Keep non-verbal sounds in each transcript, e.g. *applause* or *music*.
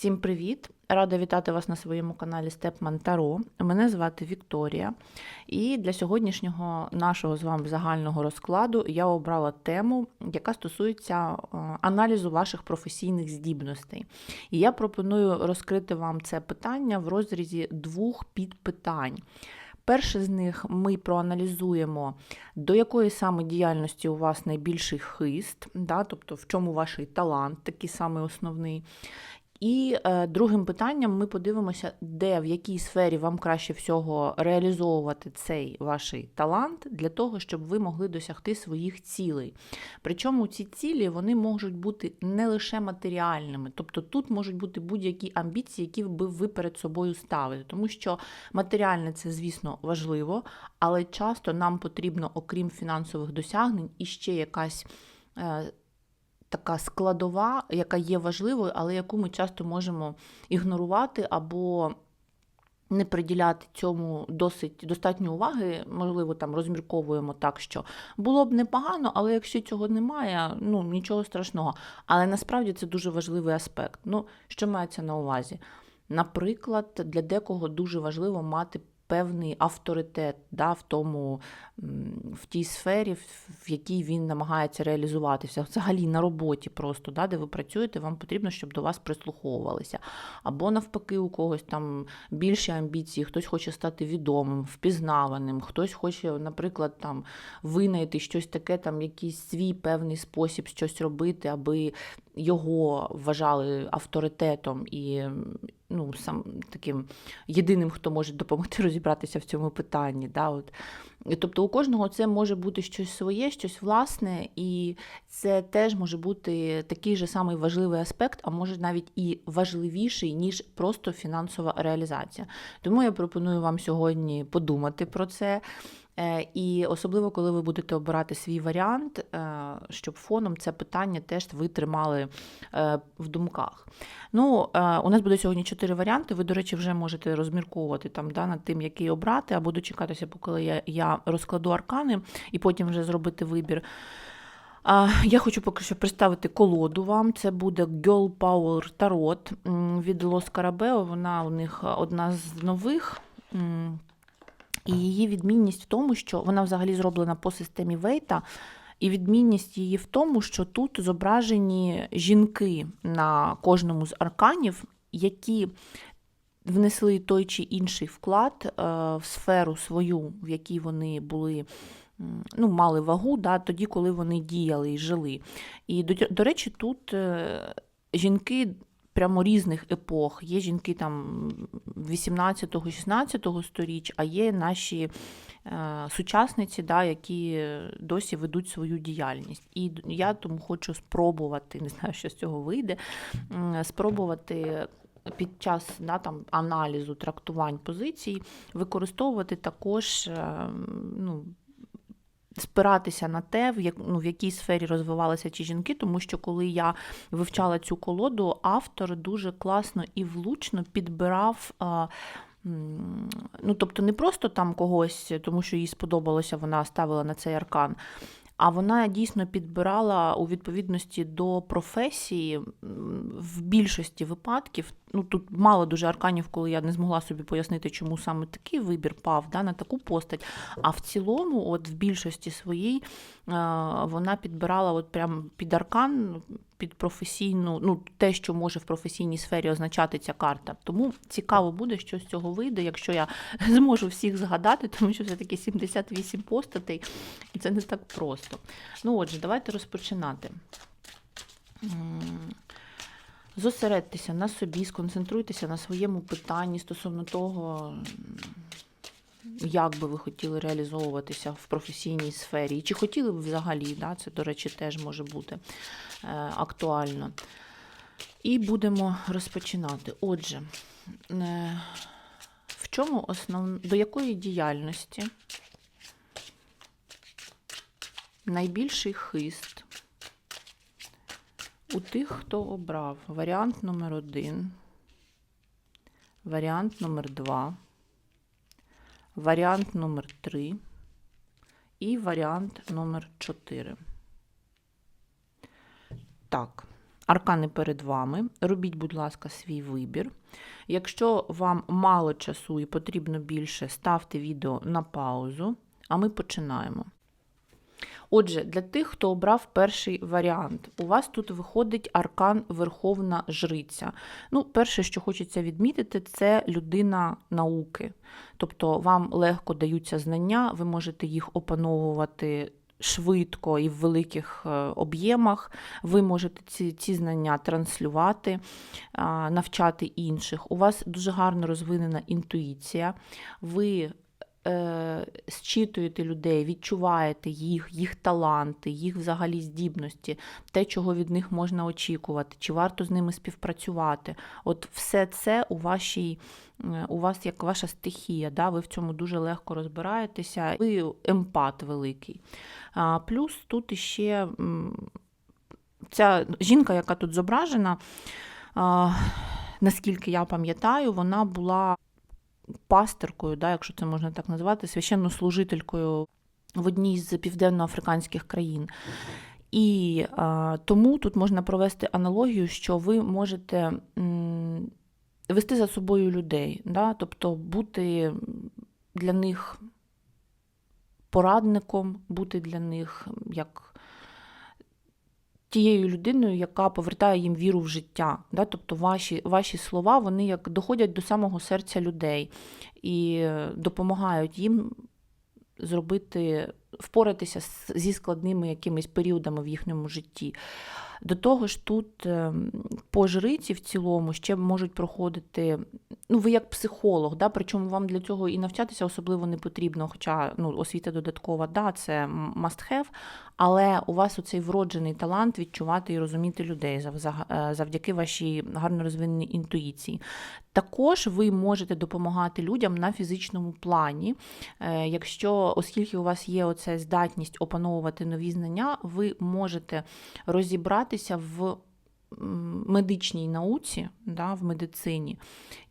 Всім привіт! Рада вітати вас на своєму каналі Степман Таро. Мене звати Вікторія, і для сьогоднішнього нашого з вами загального розкладу я обрала тему, яка стосується е, аналізу ваших професійних здібностей. І я пропоную розкрити вам це питання в розрізі двох підпитань. Перше з них ми проаналізуємо, до якої саме діяльності у вас найбільший хист, да, тобто в чому ваш талант, такий самий основний. І е, другим питанням ми подивимося, де в якій сфері вам краще всього реалізовувати цей ваш талант для того, щоб ви могли досягти своїх цілей. Причому ці цілі вони можуть бути не лише матеріальними, тобто тут можуть бути будь-які амбіції, які би ви перед собою ставили. Тому що матеріальне це, звісно, важливо, але часто нам потрібно, окрім фінансових досягнень, іще якась. Е, така складова, яка є важливою, але яку ми часто можемо ігнорувати або не приділяти цьому досить достатньо уваги, можливо, там розмірковуємо так, що було б непогано, але якщо цього немає, ну нічого страшного. Але насправді це дуже важливий аспект. Ну, що мається на увазі? Наприклад, для декого дуже важливо мати певний авторитет да, в тому, в тій сфері, в якій він намагається реалізуватися. Взагалі на роботі просто, да, де ви працюєте, вам потрібно, щоб до вас прислуховувалися. Або навпаки, у когось там більші амбіції, хтось хоче стати відомим, впізнаваним, хтось хоче, наприклад, там винайти щось таке, там якийсь свій певний спосіб щось робити, аби його вважали авторитетом і ну, сам таким єдиним, хто може допомогти *laughs* розібратися в цьому питанні. Да, от. Тобто у кожного це може бути щось своє, щось власне, і це теж може бути такий же самий важливий аспект, а може навіть і важливіший, ніж просто фінансова реалізація. Тому я пропоную вам сьогодні подумати про це. Е, і особливо, коли ви будете обирати свій варіант, е, щоб фоном це питання теж ви тримали е, в думках. Ну, У нас буде сьогодні чотири варіанти. Ви, до речі, вже можете розмірковувати там да, над тим, який обрати, або дочекатися, поки я, я розкладу аркани, і потім вже зробити вибір. Я хочу поки що представити колоду вам. Це буде Girl Power Tarot від Los Carabeo. Вона у них одна з нових. І її відмінність в тому, що вона взагалі зроблена по системі Вейта. І відмінність її в тому, що тут зображені жінки на кожному з арканів, які внесли той чи інший вклад е, в сферу свою, в якій вони були. Ну, мали вагу да, тоді, коли вони діяли і жили. І, до, до речі, тут е, жінки прямо різних епох. Є жінки там 18-16 сторіч, а є наші е, сучасниці, да, які досі ведуть свою діяльність. І я тому хочу спробувати, не знаю, що з цього вийде, спробувати. Під час да, там, аналізу трактувань позицій використовувати також е, ну, спиратися на те, в як, ну, в якій сфері розвивалися ці жінки, тому що коли я вивчала цю колоду, автор дуже класно і влучно підбирав. Ну, тобто не просто там когось, тому що їй сподобалося, вона ставила на цей аркан, а вона дійсно підбирала у відповідності до професії в більшості випадків. Ну тут мало дуже арканів, коли я не змогла собі пояснити, чому саме такий вибір пав да, на таку постать. А в цілому, от в більшості своїй, вона підбирала от прям під аркан під професійну, ну те, що може в професійній сфері означати ця карта. Тому цікаво буде, що з цього вийде, якщо я *laughs* зможу всіх згадати, тому що все-таки 78 постатей, і це не так просто. Ну, отже, давайте розпочинати. Зосередьтеся на собі, сконцентруйтеся на своєму питанні стосовно того, як би ви хотіли реалізовуватися в професійній сфері, і чи хотіли б взагалі, да, це, до речі, теж може бути е, актуально. І будемо розпочинати. Отже, е, в чому основ... до якої діяльності найбільший хист у тих, хто обрав? Варіант номер один, варіант номер два варіант номер 3 і варіант номер 4. Так, Аркани перед вами. Робіть, будь ласка, свій вибір. Якщо вам мало часу і потрібно більше, ставте відео на паузу, а ми починаємо. Отже, для тих, хто обрав перший варіант, у вас тут виходить аркан Верховна Жриця. Ну, перше, що хочеться відмітити, це людина науки. Тобто вам легко даються знання, ви можете їх опановувати. Швидко і в великих е, об'ємах ви можете ці ці знання транслювати, навчати інших. У вас дуже гарно розвинена інтуїція, ви е, зчитуєте людей, відчуваєте їх, їх таланти, їх взагалі здібності, те, чого від них можна очікувати, чи варто з ними співпрацювати. От все це у вашій. Е, у вас як ваша стихія, да, ви в цьому дуже легко розбираєтеся, ви емпат великий. А, Плюс тут іще ця жінка, яка тут зображена, а, наскільки я пам'ятаю, вона була пасторкою, да, якщо це можна так назвати, священнослужителькою в одній з південноафриканських країн. І а, тому тут можна провести аналогію, що ви можете м, вести за собою людей, да, тобто бути для них порадником, бути для них як тією людиною, яка повертає їм віру в життя. Да? Тобто ваші ваші слова вони як доходять до самого серця людей і допомагають їм зробити, впоратися зі складними якимись періодами в їхньому житті. До того ж, тут ем, по жриці в цілому ще можуть проходити, ну, ви як психолог, да, причому вам для цього і навчатися особливо не потрібно, хоча ну, освіта додаткова, да, це must have, але у вас оцей вроджений талант відчувати і розуміти людей е, завдяки вашій гарно розвиненій інтуїції. Також ви можете допомагати людям на фізичному плані, е, якщо, оскільки у вас є оця здатність опановувати нові знання, ви можете розібратися в медичній науці, да, в медицині,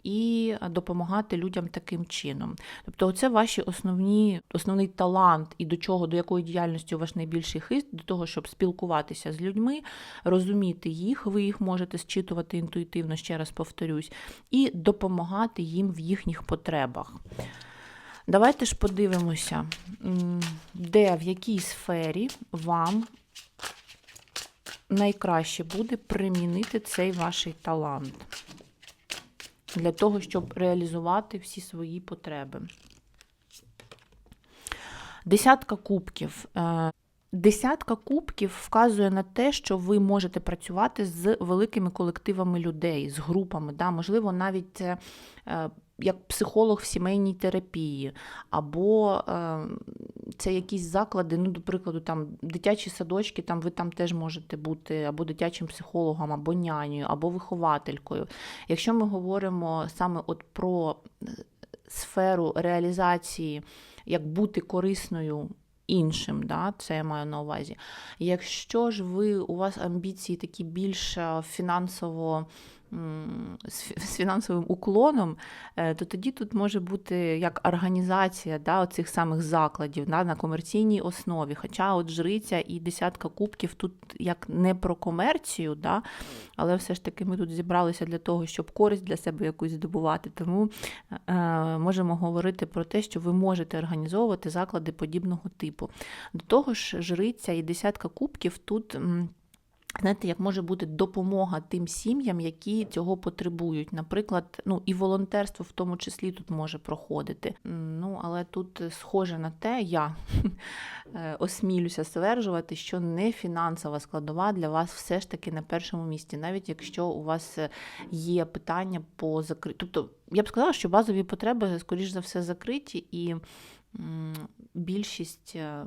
і допомагати людям таким чином. Тобто, це ваші основні, основний талант і до чого, до якої діяльності у вас найбільший хист, до того, щоб спілкуватися з людьми, розуміти їх, ви їх можете зчитувати інтуїтивно, ще раз повторюсь, і допомагати їм в їхніх потребах. Давайте ж подивимося, де в якій сфері вам найкраще буде примінити цей ваш талант для того, щоб реалізувати всі свої потреби. Десятка кубків. Е, десятка кубків вказує на те, що ви можете працювати з великими колективами людей, з групами. Да? Можливо, навіть е, як психолог в сімейній терапії, або е, це якісь заклади, ну, до прикладу, там дитячі садочки, там ви там теж можете бути або дитячим психологом, або нянею, або вихователькою. Якщо ми говоримо саме от про е, сферу реалізації, як бути корисною. Іншим, да, це я маю на увазі. Якщо ж ви у вас амбіції такі більш е, фінансово з фінансовим уклоном, е, то тоді тут може бути як організація да, оцих самих закладів да, на комерційній основі. Хоча от жриця і десятка кубків тут як не про комерцію, да, але все ж таки ми тут зібралися для того, щоб користь для себе якусь здобувати. Тому е, можемо говорити про те, що ви можете організовувати заклади подібного типу. До того ж, жриця і десятка кубків тут. Знаєте, як може бути допомога тим сім'ям, які цього потребують. Наприклад, ну і волонтерство в тому числі тут може проходити. Ну, але тут схоже на те, я *laughs* е, осмілюся стверджувати, що не фінансова складова для вас все ж таки на першому місці, навіть якщо у вас є питання по закриттю. Тобто, я б сказала, що базові потреби, скоріш за все, закриті, і більшість е,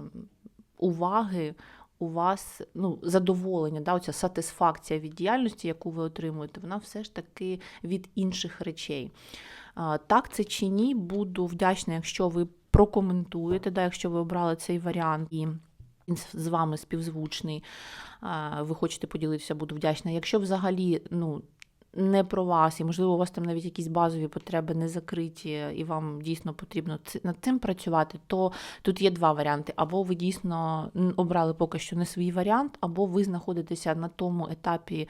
уваги у вас ну, задоволення, да, оця сатисфакція від діяльності, яку ви отримуєте, вона все ж таки від інших речей. Так це чи ні, буду вдячна, якщо ви прокоментуєте, да, якщо ви обрали цей варіант і він з вами співзвучний, ви хочете поділитися, буду вдячна. Якщо взагалі ну, не про вас, і, можливо, у вас там навіть якісь базові потреби не закриті, і вам дійсно потрібно над цим працювати, то тут є два варіанти. Або ви дійсно обрали поки що не свій варіант, або ви знаходитеся на тому етапі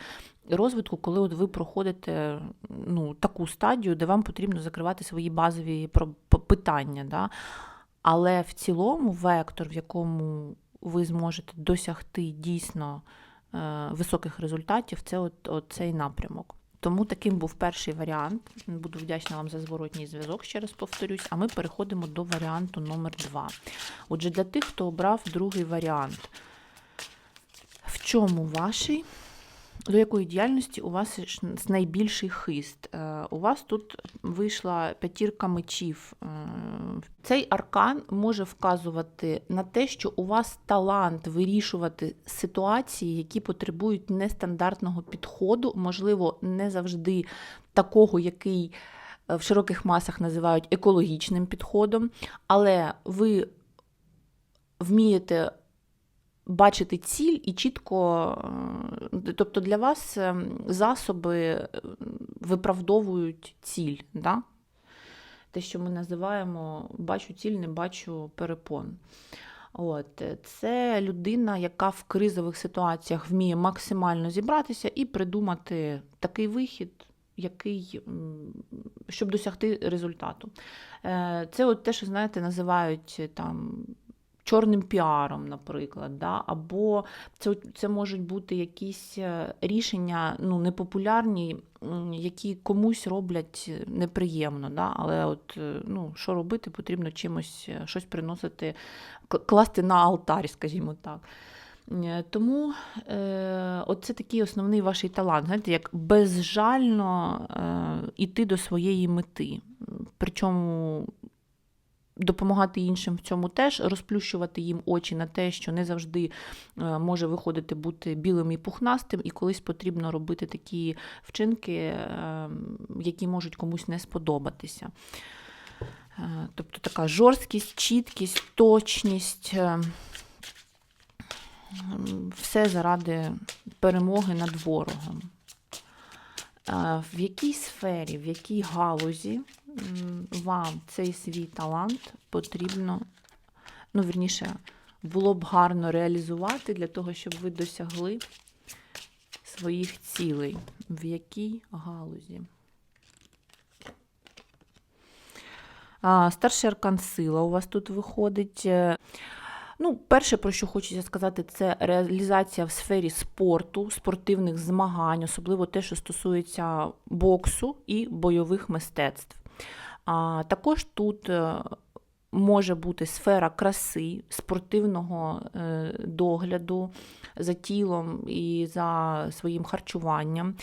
розвитку, коли от ви проходите ну, таку стадію, де вам потрібно закривати свої базові питання. Да? Але в цілому вектор, в якому ви зможете досягти дійсно е, високих результатів, це от, от цей напрямок. Тому таким був перший варіант. Буду вдячна вам за зворотній зв'язок, ще раз повторюсь. А ми переходимо до варіанту номер 2. Отже, для тих, хто обрав другий варіант, в чому вашій, до якої діяльності у вас найбільший хист? Е, У вас тут вийшла п'ятірка мечів. Е, Цей аркан може вказувати на те, що у вас талант вирішувати ситуації, які потребують нестандартного підходу, можливо, не завжди такого, який е, в широких масах називають екологічним підходом, але ви вмієте бачити ціль і чітко, е, тобто для вас е, засоби е, виправдовують ціль. Да? Те, що ми називаємо бачу ціль, не бачу перепон. От, це людина, яка в кризових ситуаціях вміє максимально зібратися і придумати такий вихід, який, щоб досягти результату. Це от те, що знаєте, називають там. Чорним піаром, наприклад, да? або це, це можуть бути якісь е, рішення ну, непопулярні, які комусь роблять неприємно. Да? Але от, е, ну, що робити, потрібно чимось е, щось приносити, класти на алтарь, скажімо так. Е, Тому е, це такий основний ваш талант, знаєте, як безжально е, іти до своєї мети. Причому допомагати іншим в цьому теж, розплющувати їм очі на те, що не завжди е, може виходити бути білим і пухнастим, і колись потрібно робити такі вчинки, е, які можуть комусь не сподобатися. Е, Тобто така жорсткість, чіткість, точність. Все заради перемоги над ворогом. В якій сфері, в якій галузі вам цей свій талант потрібно, ну, вірніше, було б гарно реалізувати для того, щоб ви досягли своїх цілей. В якій галузі? А, Старший аркан сила у вас тут виходить. Е, Ну, перше, про що хочеться сказати, це реалізація в сфері спорту, спортивних змагань, особливо те, що стосується боксу і бойових мистецтв. А також тут е, може бути сфера краси, спортивного е, догляду за тілом і за своїм харчуванням.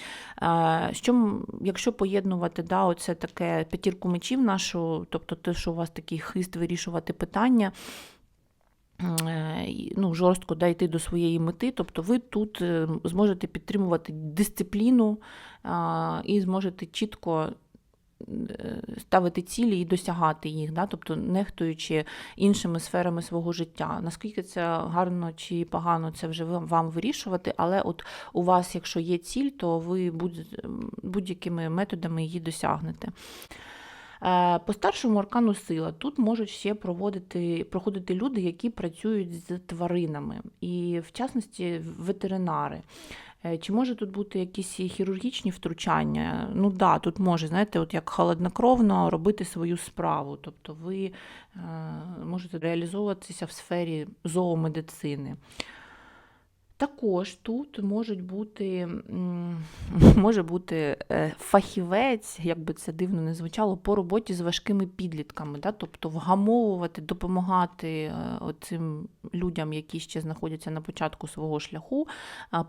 Е, Що, якщо поєднувати да, оце таке п'ятірку мечів нашу, тобто те, що у вас такий хист вирішувати питання, ну, жорстко да, йти до своєї мети, тобто ви тут зможете підтримувати дисципліну і зможете чітко ставити цілі і досягати їх, да? тобто нехтуючи іншими сферами свого життя. Наскільки це гарно чи погано, це вже вам вирішувати, але от у вас, якщо є ціль, то ви будь- будь-якими методами її досягнете. Е, По старшому аркану сила тут можуть ще проводити, проходити люди, які працюють з тваринами, і в частності ветеринари. Е, Чи може тут бути якісь хірургічні втручання? Ну да, тут може, знаєте, от як холоднокровно робити свою справу. Тобто ви е, можете реалізовуватися в сфері зоомедицини. Також тут можуть бути, *laughs* може бути е, фахівець, як би це дивно не звучало, по роботі з важкими підлітками, да? тобто вгамовувати, допомагати е, цим людям, які ще знаходяться на початку свого шляху,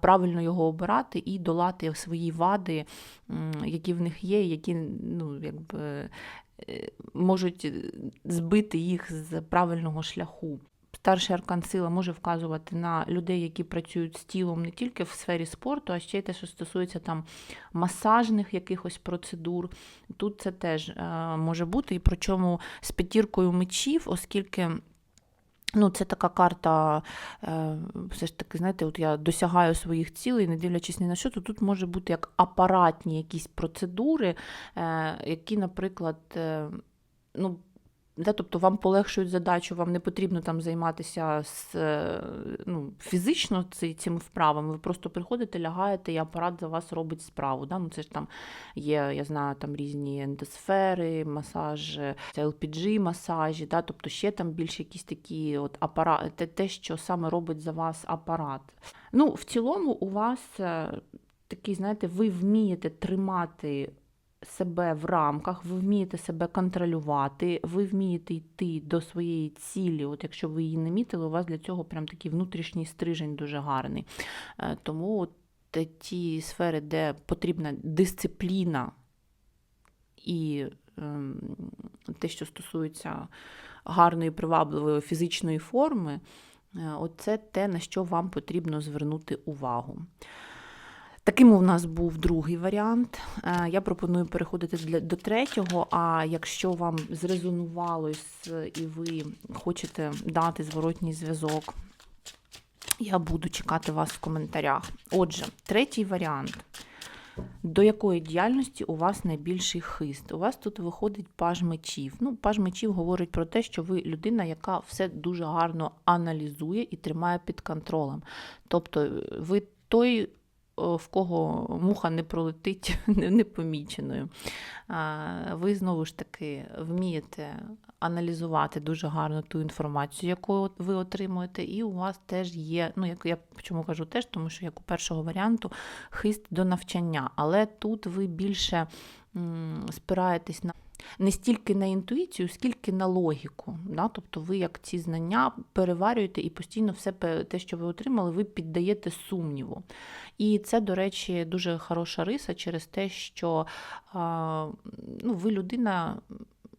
правильно його обирати і долати свої вади, які в них є, які ну, якби, е, можуть збити їх з правильного шляху. Старший аркан сила може вказувати на людей, які працюють з тілом не тільки в сфері спорту, а ще й те, що стосується там масажних якихось процедур. Тут це теж е, може бути, і причому з п'ятіркою мечів, оскільки. Ну, це така карта, е, все ж таки, знаєте, от я досягаю своїх цілей, не дивлячись ні на що, то тут може бути як апаратні якісь процедури, е, які, наприклад, ну, Да, тобто вам полегшують задачу, вам не потрібно там займатися з, е, ну, фізично цими вправами. Ви просто приходите, лягаєте, і апарат за вас робить справу. Да? Ну, це ж там є, я знаю, там різні ендосфери, масаж, LPG масажі, да? тобто ще там більше якісь такі от апарати, те, те, що саме робить за вас апарат. Ну, в цілому, у вас е, такий, знаєте, ви вмієте тримати себе в рамках, ви вмієте себе контролювати, ви вмієте йти до своєї цілі. От якщо ви її не мітили, у вас для цього прям такий внутрішній стрижень дуже гарний. Е, Тому от ті сфери, де потрібна дисципліна і ем, те, що стосується гарної, привабливої фізичної форми, е, оце те, на що вам потрібно звернути увагу. Таким у нас був другий варіант. Е, Я пропоную переходити до третього. А якщо вам зрезонувало і ви хочете дати зворотній зв'язок, я буду чекати вас в коментарях. Отже, третій варіант. До якої діяльності у вас найбільший хист? У вас тут виходить паж мечів. Ну, паж мечів говорить про те, що ви людина, яка все дуже гарно аналізує і тримає під контролем. Тобто, ви той, в кого муха не пролетить *laughs* непоміченою. Ви знову ж таки вмієте аналізувати дуже гарно ту інформацію, яку ви отримуєте, і у вас теж є, ну як я чому кажу теж, тому що як у першого варіанту хист до навчання, але тут ви більше спираєтесь на. Не стільки на інтуїцію, скільки на логіку. Да? Тобто ви як ці знання переварюєте і постійно все те, що ви отримали, ви піддаєте сумніву. І це, до речі, дуже хороша риса через те, що ну, ви людина,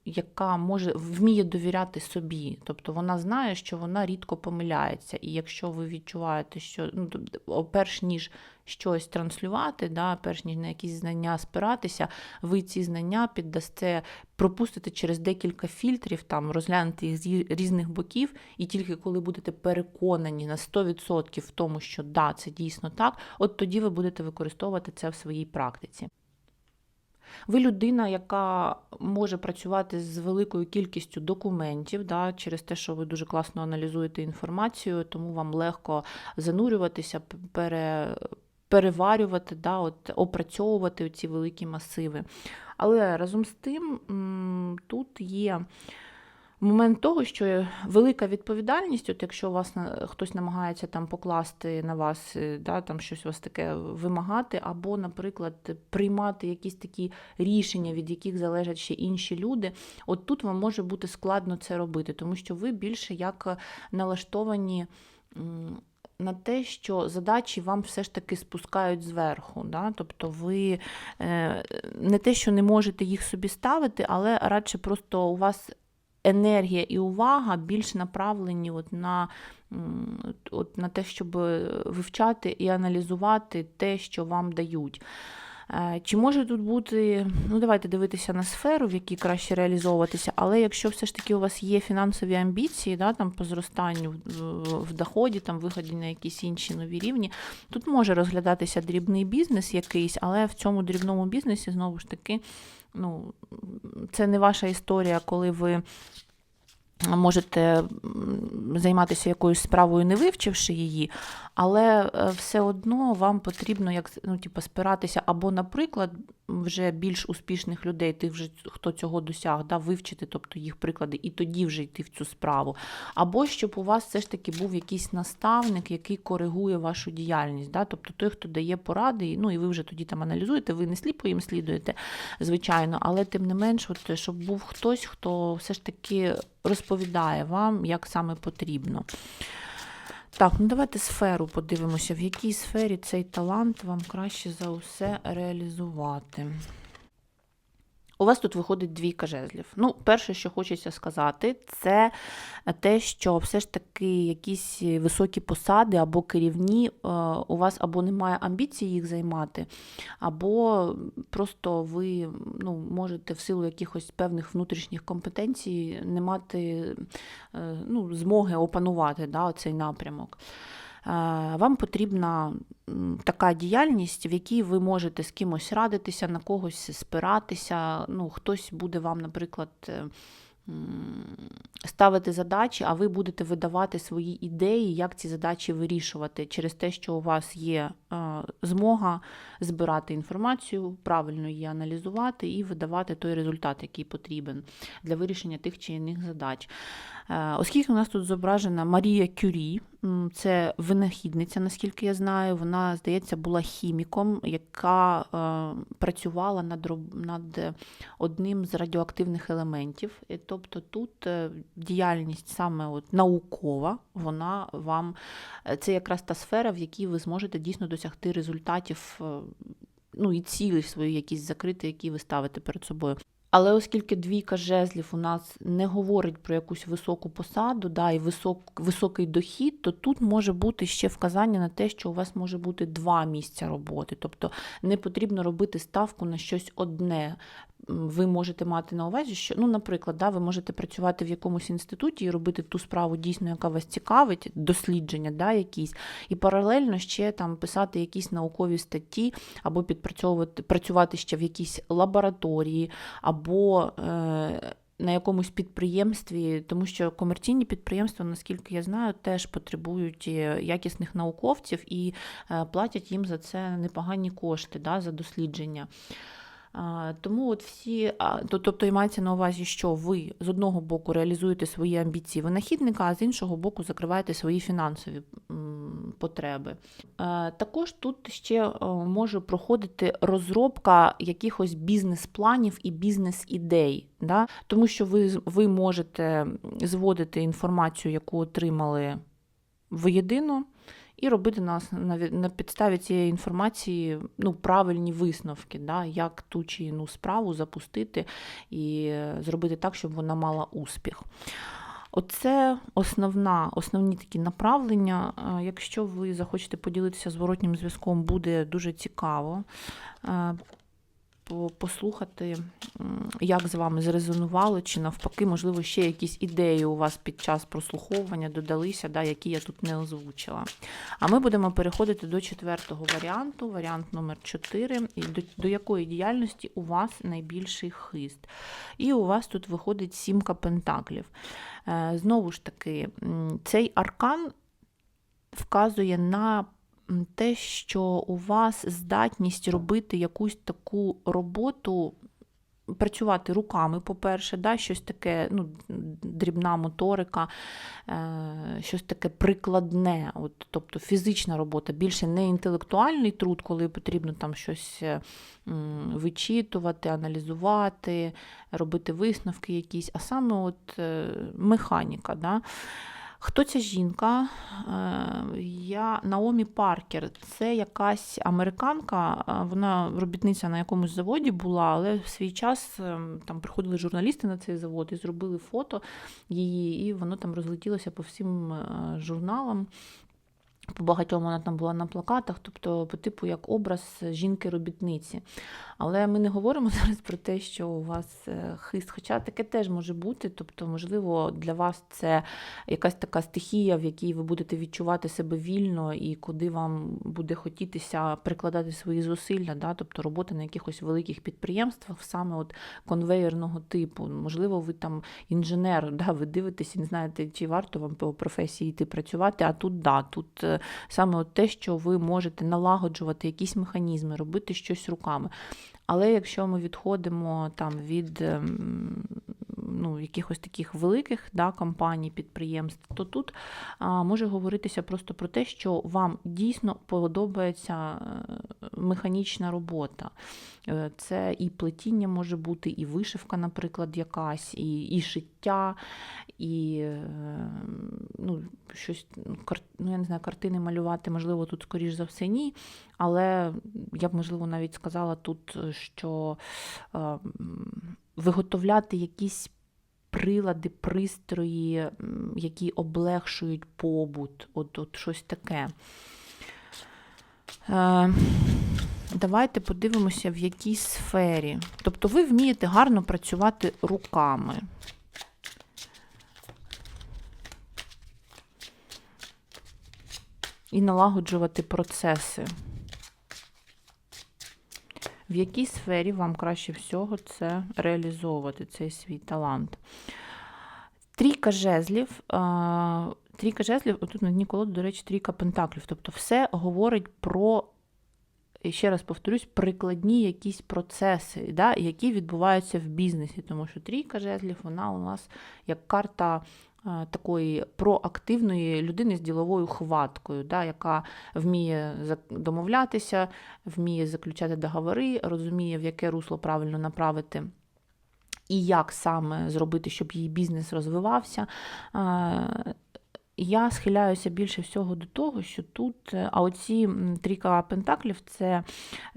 яка може вміє довіряти собі. Тобто вона знає, що вона рідко помиляється. І якщо ви відчуваєте, що ну, тобто, перш ніж щось транслювати, да, перш ніж на якісь знання спиратися, ви ці знання піддасте, пропустите через декілька фільтрів, там розглянете їх з різних боків, і тільки коли будете переконані на 100% в тому, що да, це дійсно так, от тоді ви будете використовувати це в своїй практиці. Ви людина, яка може працювати з великою кількістю документів, да, через те, що ви дуже класно аналізуєте інформацію, тому вам легко занурюватися, пере, переварювати, да, от, опрацьовувати ці великі масиви. Але разом з тим тут є момент того, що велика відповідальність, от якщо у вас хтось намагається там покласти на вас, е, да, там щось у вас таке вимагати, або, наприклад, приймати якісь такі рішення, від яких залежать ще інші люди, от тут вам може бути складно це робити, тому що ви більше як налаштовані. На те, що задачі вам все ж таки спускають зверху. Да? Тобто ви е, не те, що не можете їх собі ставити, але радше просто у вас енергія і увага більш направлені от на, от на те, щоб вивчати і аналізувати те, що вам дають. Е, Чи може тут бути, ну давайте дивитися на сферу, в якій краще реалізовуватися, але якщо все ж таки у вас є фінансові амбіції, да, там по зростанню в, доході, там виході на якісь інші нові рівні, тут може розглядатися дрібний бізнес якийсь, але в цьому дрібному бізнесі знову ж таки, ну, це не ваша історія, коли ви можете займатися якоюсь справою, не вивчивши її, але е, все одно вам потрібно як ну, типу, спиратися або, наприклад, вже більш успішних людей, тих вже хто цього досяг, да, вивчити, тобто їх приклади, і тоді вже йти в цю справу. Або щоб у вас все ж таки був якийсь наставник, який коригує вашу діяльність. Да? Тобто той, хто дає поради, ну і ви вже тоді там аналізуєте, ви не сліпо їм слідуєте, звичайно, але тим не менш, от, щоб був хтось, хто все ж таки розповідає вам, як саме потрібно. Так, ну давайте сферу подивимося, в якій сфері цей талант вам краще за усе реалізувати. У вас тут виходить двійка жезлів. Ну, перше, що хочеться сказати, це те, що все ж таки якісь високі посади або керівні е, у вас або немає амбіції їх займати, або просто ви ну, можете в силу якихось певних внутрішніх компетенцій не мати е, ну, змоги опанувати да, цей напрямок. Е, Вам потрібна така діяльність, в якій ви можете з кимось радитися, на когось спиратися. Ну, хтось буде вам, наприклад, е, ставити задачі, а ви будете видавати свої ідеї, як ці задачі вирішувати через те, що у вас є е, змога збирати інформацію, правильно її аналізувати і видавати той результат, який потрібен для вирішення тих чи інших задач. Оскільки у нас тут зображена Марія Кюрі, це винахідниця, наскільки я знаю, вона, здається, була хіміком, яка е, працювала над, над одним з радіоактивних елементів. Тобто тут е, діяльність саме от наукова, вона вам е, це якраз та сфера, в якій ви зможете дійсно досягти результатів. Ну і цілі свої якісь закрити, які ви ставите перед собою. Але оскільки двійка жезлів у нас не говорить про якусь високу посаду, да, і висок, високий дохід, то тут може бути ще вказання на те, що у вас може бути два місця роботи. Тобто не потрібно робити ставку на щось одне. Ви можете мати на увазі, що, ну, наприклад, да, ви можете працювати в якомусь інституті і робити ту справу дійсно, яка вас цікавить, дослідження, да, якісь, і паралельно ще там писати якісь наукові статті або підпрацьовувати працювати ще в якійсь лабораторії, або е, на якомусь підприємстві, тому що комерційні підприємства, наскільки я знаю, теж потребують е, якісних науковців і е, платять їм за це непогані кошти да, за дослідження. Тому от всі, тобто і мається на увазі, що ви з одного боку реалізуєте свої амбіції винахідника, а з іншого боку закриваєте свої фінансові потреби. Е, Також тут ще е, може проходити розробка якихось бізнес-планів і бізнес-ідей, да? тому що ви, ви можете зводити інформацію, яку отримали воєдино, і робити на, на, підставі цієї інформації ну, правильні висновки, да? як ту чи іну справу запустити і зробити так, щоб вона мала успіх. Оце основна, основні такі направлення. Е, Якщо ви захочете поділитися зворотнім зв'язком, буде дуже цікаво е, послухати, як з вами зрезонувало, чи навпаки, можливо, ще якісь ідеї у вас під час прослуховування додалися, да, які я тут не озвучила. А ми будемо переходити до четвертого варіанту, варіант номер 4, і до, до якої діяльності у вас найбільший хист. І у вас тут виходить сімка пентаклів. Е, Знову ж таки, цей аркан вказує на те, що у вас здатність робити якусь таку роботу. Працювати руками, по-перше, да, щось таке, ну, дрібна моторика, е, щось таке прикладне, от, тобто фізична робота, більше не інтелектуальний труд, коли потрібно там щось е, вичитувати, аналізувати, робити висновки якісь, а саме от, е, механіка. Да. Хто ця жінка? Е, Я Наомі Паркер. Це якась американка, е, вона робітниця на якомусь заводі була, але в свій час е, там приходили журналісти на цей завод і зробили фото її, і воно там розлетілося по всім журналам. По багатьом вона там була на плакатах, тобто по типу як образ жінки-робітниці. Але ми не говоримо *laughs* зараз про те, що у вас е, хист, хоча таке теж може бути. Тобто, можливо, для вас це якась така стихія, в якій ви будете відчувати себе вільно і куди вам буде хотітися прикладати свої зусилля, да? тобто робота на якихось великих підприємствах, саме от конвейерного типу. Можливо, ви там інженер, *laughs* да? ви дивитесь і не знаєте, чи варто вам по професії йти працювати, а тут да, тут е, саме от те, що ви можете налагоджувати якісь механізми, робити щось руками. Але якщо ми відходимо там від ем, ну, якихось таких великих да, компаній, підприємств, то тут а, може говоритися просто про те, що вам дійсно подобається е, механічна робота. Е, Це і плетіння може бути, і вишивка, наприклад, якась, і, і шиття, і е, ну, щось, ну, ну, я не знаю, картини малювати, можливо, тут, скоріш за все, ні. Але я б, можливо, навіть сказала тут, що виготовляти якісь прилади, пристрої, які облегшують побут, от, от щось таке. Е, Давайте подивимося, в якій сфері. Тобто ви вмієте гарно працювати руками. І налагоджувати процеси. В якій сфері вам краще всього це реалізовувати, цей свій талант? Трійка жезлів. Трійка жезлів, тут на дні колоди, до речі, трійка пентаклів. Тобто все говорить про, ще раз повторюсь, прикладні якісь процеси, да, які відбуваються в бізнесі. Тому що трійка жезлів, вона у нас як карта такої проактивної людини з діловою хваткою, да, яка вміє домовлятися, вміє заключати договори, розуміє, в яке русло правильно направити. І як саме зробити, щоб її бізнес розвивався. Е, Я схиляюся більше всього до того, що тут, е, а оці м, трійка пентаклів це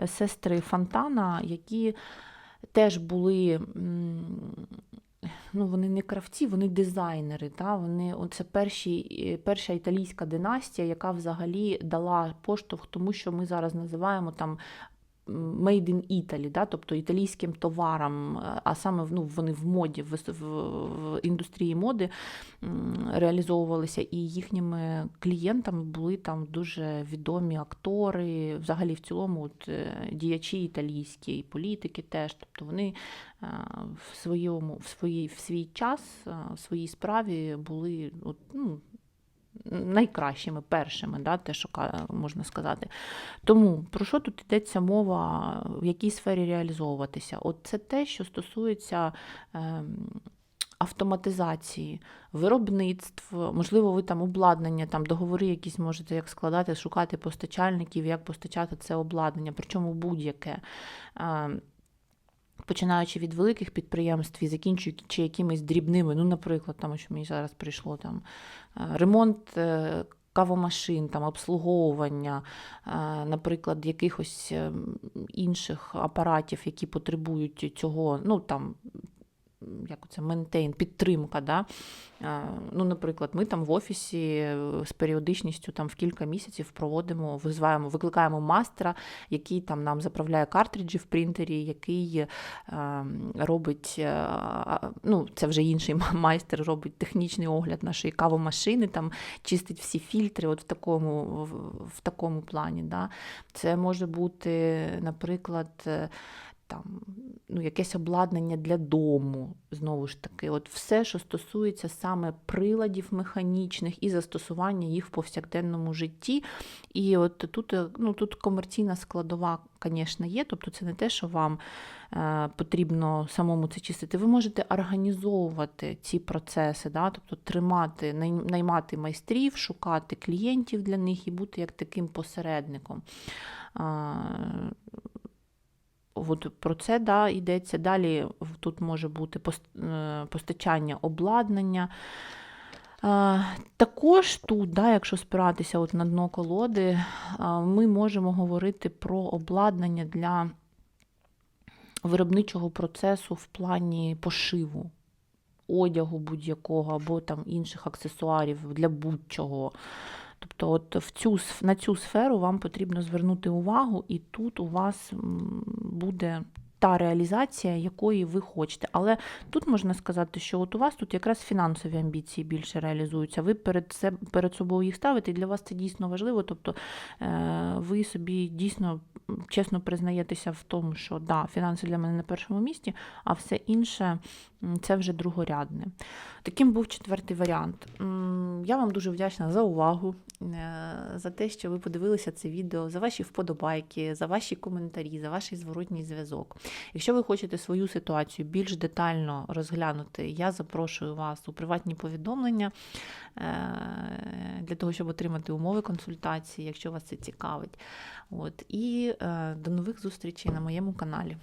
е, сестри Фонтана, які теж були. Ну, вони не кравці, вони дизайнери. Та? Вони, це перші, е, перша італійська династія, яка взагалі дала поштовх тому, що ми зараз називаємо там Made in Italy, да? тобто італійським товаром, е, а саме ну, вони в моді, в, в, в індустрії моди реалізовувалися, і їхніми клієнтами були там дуже відомі актори, взагалі в цілому от, е, діячі італійські, і політики теж. Тобто вони е, в своєму в своїй в свій час е, в своїй справі були от, ну, найкращими, першими, да, те, що можна сказати. Тому про що тут йдеться мова, в якій сфері реалізовуватися? От це те, що стосується. ем, Автоматизації, виробництв, можливо, ви там обладнання, там договори якісь можете як складати, шукати постачальників, як постачати це обладнання, причому будь-яке. Ем, Починаючи від великих підприємств і закінчуючи якимись дрібними, ну, наприклад, там, що мені зараз прийшло там е, ремонт е, кавомашин, там, обслуговування, е, наприклад, якихось е, інших апаратів, які потребують цього, ну там. Як це ментейн, підтримка. Да? Ну, наприклад, ми там в офісі е, з періодичністю там в кілька місяців проводимо, визиваємо, викликаємо мастера, який там нам заправляє картриджі в принтері, який е, робить, е, ну, це вже інший *laughs* майстер робить технічний огляд нашої кавомашини, там чистить всі фільтри, от в такому, в, такому плані. Да? Це може бути, наприклад, там, ну, якесь обладнання для дому, знову ж таки, от все, що стосується саме приладів механічних і застосування їх в повсякденному житті. І от тут, е, ну, тут комерційна складова, звісно, є, тобто це не те, що вам е, потрібно самому це чистити. Ви можете організовувати ці процеси, да? тобто тримати, наймати майстрів, шукати клієнтів для них і бути як таким посередником. От про це да, йдеться. Далі тут може бути е, постачання обладнання. Також тут, да, якщо спиратися от на дно колоди, ми можемо говорити про обладнання для виробничого процесу в плані пошиву одягу будь-якого або там інших аксесуарів для будь-чого. Тобто, от в цю, на цю сферу вам потрібно звернути увагу, і тут у вас буде та реалізація, якої ви хочете. Але тут можна сказати, що от у вас тут якраз фінансові амбіції більше реалізуються. Ви перед, себе, перед собою їх ставите, і для вас це дійсно важливо. Тобто е, ви собі дійсно чесно признаєтеся в тому, що да, фінанси для мене на першому місці, а все інше це вже другорядне. Таким був четвертий варіант. Я вам дуже вдячна за увагу, е, за те, що ви подивилися це відео, за ваші вподобайки, за ваші коментарі, за ваш зворотній зв'язок. Якщо ви хочете свою ситуацію більш детально розглянути, я запрошую вас у приватні повідомлення е, для того, щоб отримати умови консультації, якщо вас це цікавить. От. І е, до нових зустрічей на моєму каналі.